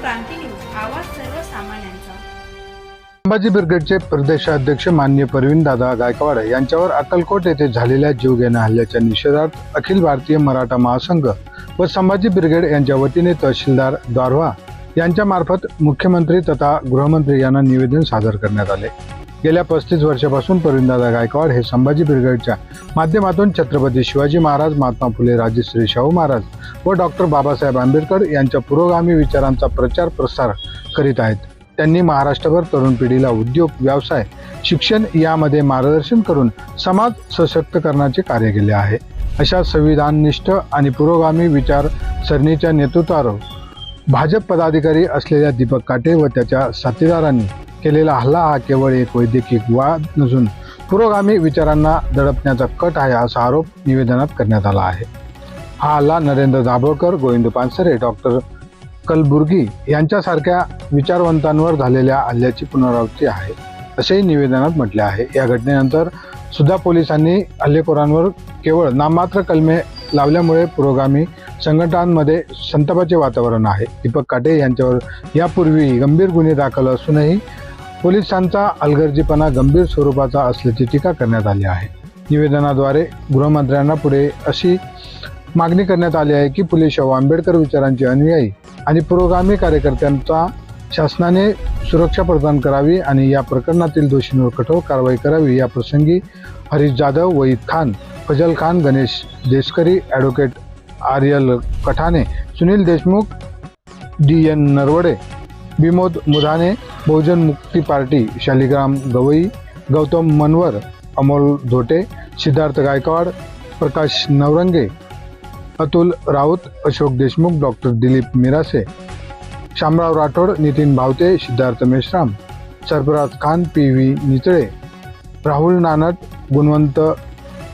क्रांती news आवाज सर्वसामान्यांचा. संभाजी ब्रिगेडचे प्रदेशाध्यक्ष मान्य दादा गायकवाड यांच्यावर अक्कलकोट येथे झालेल्या जीवघेण्या हल्ल्याच्या निषेधार्थ अखिल भारतीय मराठा महासंघ व संभाजी ब्रिगेड यांच्या वतीने तहसीलदार द्वारवा यांच्या मार्फत मुख्यमंत्री तथा गृहमंत्री यांना निवेदन सादर करण्यात आले. गेल्या पस्तीस वर्षापासून प्रवीणदादा गायकवाड हे संभाजी ब्रिगेडच्या माध्यमातून छत्रपती शिवाजी महाराज महात्मा फुले राजश्री शाहू महाराज व डॉक्टर बाबासाहेब आंबेडकर यांच्या पुरोगामी विचारांचा प्रचार प्रसार करीत आहेत. त्यांनी महाराष्ट्रभर तरुण पिढीला उद्योग व्यवसाय शिक्षण यामध्ये मार्गदर्शन करून समाज सशक्त करण्याचे कार्य केले आहे. अशा संविधाननिष्ठ आणि पुरोगामी विचारसरणीच्या नेतृत्वावर भाजप पदाधिकारी असलेल्या दीपक काटे व त्याच्या साथीदारांनी केलेला हल्ला हा केवळ एक वैद्यकीय वाद नसून पुरोगामी विचारांना दडपण्याचा कट आहे असा आरोप निवेदनात करण्यात आला आहे. हा हल्ला नरेंद्र दाभोळकर गोविंद पानसरे डॉक्टर कलबुर्गी यांच्यासारख्या विचारवंतांवर झालेल्या हल्ल्याची पुनरावृत्ती आहे असेही निवेदनात म्हटले आहे. या घटनेनंतर सुद्धा पोलिसांनी हल्लेखोरांवर केवळ नाममात्र कलमे लावल्यामुळे पुरोगामी संघटनांमध्ये संतापाचे वातावरण आहे. दीपक काटे यांच्यावर यापूर्वी गंभीर गुन्हे दाखल असूनही पोलिसांचा अलगर्जीपणा गंभीर स्वरूपाचा असल्याची टीका करण्यात आली आहे. निवेदनाद्वारे गृहमंत्र्यांना पुढे अशी मागणी करण्यात आली आहे की फुले शाहू आंबेडकर विचारांचे अनुयायी आणि पुरोगामी कार्यकर्त्यांचा शासनाने सुरक्षा प्रदान करावी आणि या प्रकरणातील दोषींवर कठोर कारवाई करावी. या प्रसंगी Harish Jadhav Wahid Khan Fazal Khan Ganesh Deshkari advocate Aryal Kathane Sunil Deshmukh D N Narwade Vimod Mudhane Bahujan Mukti party Shaligram Gawai Gautam Manwar Amol Dhote Siddharth Gaikwad Prakash Navrange Atul Raut Ashok Deshmukh doctor Dilip Mirase Shamrao Rathod Nitin Bhavte Siddharth Meshram Sarfaraz Khan P V Nitale Rahul Nanat Gunwant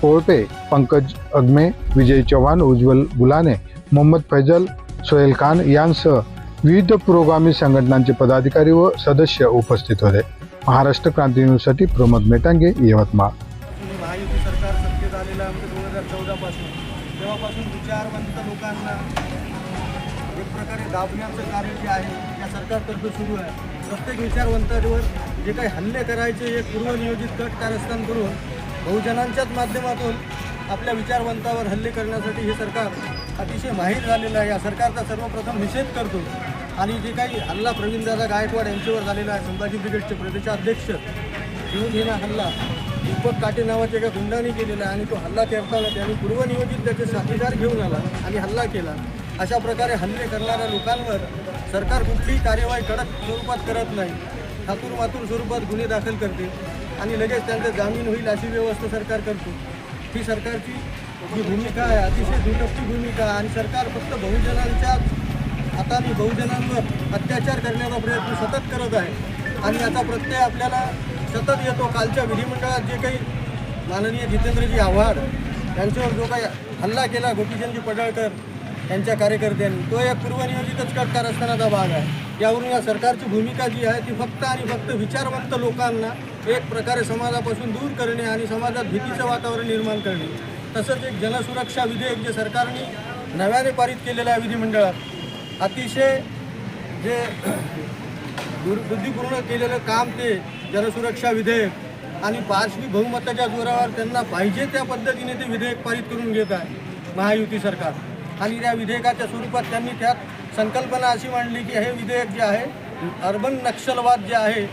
Polpe Pankaj Agme Vijay Chavan Ujjwal Gulane Mohammed Faizal Sohel Khan यांसह विविध पुरोगामी संघटनांचे पदाधिकारी व सदस्य उपस्थित होते. महाराष्ट्र क्रांती न्यूजसाठी प्रमोद मेटांगे यवतमाळ. पासून विचारवंत लोकांना एक प्रकारे दाबण्याचं कार्य जे आहे या सरकारतर्फे सुरू आहे. प्रत्येक विचारवंतांवर जे काही हल्ले करायचे हे पूर्वनियोजित गट कारस्थान करून बहुजनांच्याच माध्यमातून आपल्या विचारवंतावर हल्ले करण्यासाठी हे सरकार अतिशय माहीर झालेलं आहे. या सरकारचा सर्वप्रथम निषेध करतो. आणि जे काही हल्ला प्रवीणदादा गायकवाड यांच्यावर झालेला आहे संभाजी ब्रिगेडचे प्रदेशाध्यक्ष घेऊन येणं हल्ला दीपक काटे नावाच्या एका गुंडाने केलेला आहे आणि तो हल्ला करताना त्यांनी पूर्वनियोजित त्याचे साथीदार घेऊन आला आणि हल्ला केला. अशा प्रकारे हल्ले करणाऱ्या लोकांवर सरकार कुठलीही कार्यवाही कडक स्वरूपात करत नाही. थातूर स्वरूपात गुन्हे दाखल करते आणि लगेच त्यांचा जामीन होईल अशी व्यवस्था सरकार करतो. ही सरकारची जी भूमिका आहे अतिशय दुर्लक्षी भूमिका आहे आणि सरकार फक्त बहुजनांच्या हाताने बहुजनांवर अत्याचार करण्याचा प्रयत्न सतत करत आहे. आणि याचा प्रत्यय आपल्याला सतत येतो कालच्या विधिमंडळात जे काही माननीय जितेंद्रजी आव्हाड यांच्यावर जो काही हल्ला केला गोपीचंदजी पडळकर यांच्या कार्यकर्त्यांनी तो एक पूर्वनियोजितच कट असतानाचा भाग आहे. यावरून या सरकारची भूमिका जी आहे ती फक्त आणि फक्त विचारवंत लोकांना एक प्रकारे समाजापासून दूर करणे आणि समाजात भीतीचं वातावरण निर्माण करणे. तसंच एक जनसुरक्षा विधेयक जे सरकारने नव्याने पारित केलेलं आहे विधिमंडळात अतिशय जे दुर्बुद्धीपूर्ण केलेलं काम ते जनसुरक्षा विधेयक आणि पार्श्वी बहुमताच्या जोरावर त्यांना पाहिजे त्या पद्धतीने ते विधेयक पारित करून घेत आहे महायुती सरकार. आणि त्या विधेयकाच्या स्वरूपात त्यांनी त्यात संकल्पना अशी मांडली की हे विधेयक जे आहे अर्बन नक्षलवाद जे आहे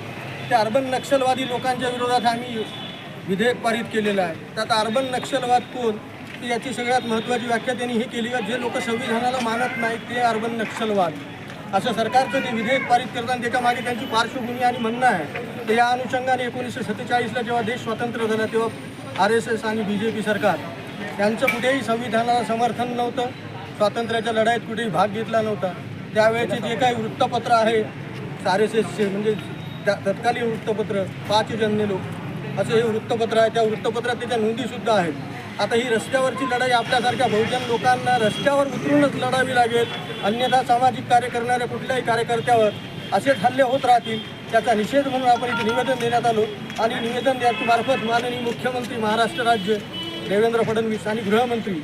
त्या अर्बन नक्षलवादी लोकांच्या विरोधात आम्ही विधेयक पारित केलेलं आहे. त्यात अर्बन नक्षलवाद कोण? याची सगळ्यात महत्त्वाची व्याख्या त्यांनी ही केली आहे. जे लोक संविधानाला मानत नाहीत ते अर्बन नक्षलवाद. असं सरकारचं ते विधेयक पारित करताना त्याच्यामागे त्यांची पार्श्वभूमी आणि म्हणणं आहे. तर या अनुषंगाने एकोणीसशे सत्तेचाळीसला जेव्हा देश स्वतंत्र झाला तेव्हा आर एस एस आणि बी जे पी सरकार यांचं कुठेही संविधानाला समर्थन नव्हतं. स्वातंत्र्याच्या लढाईत कुठेही भाग घेतला नव्हता. त्यावेळेचे जे काही वृत्तपत्र आहे आर एस एसचे म्हणजे त्या तत्कालीन वृत्तपत्र पाच जन्मे लोक असं हे वृत्तपत्र आहे. त्या वृत्तपत्रात त्याच्या नोंदीसुद्धा आहेत. आता ही रस्त्यावरची लढाई आपल्यासारख्या बहुजन लोकांना रस्त्यावर उतरूनच लढावी लागेल. अन्यथा सामाजिक कार्य करणाऱ्या कुठल्याही कार्यकर्त्यावर असेच हल्ले होत राहतील. त्याचा निषेध म्हणून आपण इथे निवेदन देण्यात आलो. आणि निवेदन द्याच्या मार्फत माननीय मुख्यमंत्री महाराष्ट्र राज्य देवेंद्र फडणवीस आणि गृहमंत्री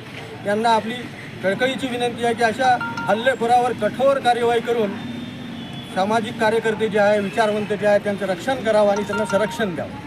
यांना आपली कळकळीची विनंती आहे की अशा हल्लेखोरावर कठोर कार्यवाही करून सामाजिक कार्यकर्ते जे आहे विचारवंत जे आहे त्यांचं रक्षण करावं आणि त्यांना संरक्षण द्यावं.